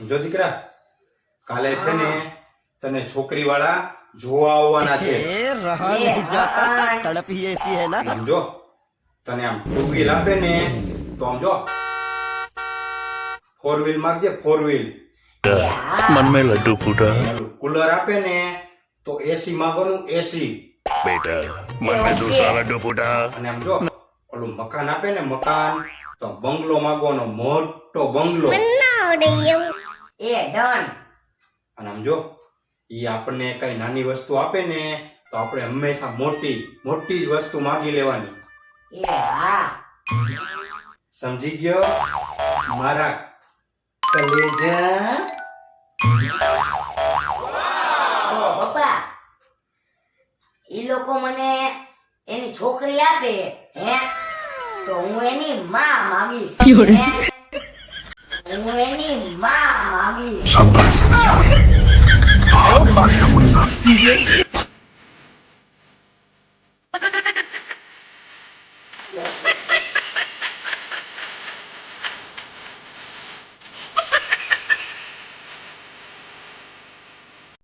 જો દીકરા કાલે છે ને તને છોકરી વાળા જોવા આવવાના છે. સમજો તને આમ ટુ વ્હીલ આપે ને તો આમ જો ફોર વ્હીલ માગજે ફોર વ્હીલ મનમે લડ્ડુ ફૂટા. કુલર આપે ને તો એસી માગવાનું એસી બેટર મનમે દૂસરા લડ્ડુ ફૂટા. અને આમ જો ઓલું મકાન આપે ને મકાન તો બંગલો માગવાનો મોટો બંગલો. એ ડન અને આમ જો ઈ આપણને કઈ નાની વસ્તુ આપે ને તો આપણે હંમેશા મોટી મોટી જ વસ્તુ માગી લેવાની. એ હા. સમજી ગયો? મારા કલેજા. પપ્પા ઈ લોકો મને એની છોકરી આપે હે? તો હું એની માં માગીશ సంభాషణ భయమున్న Yes.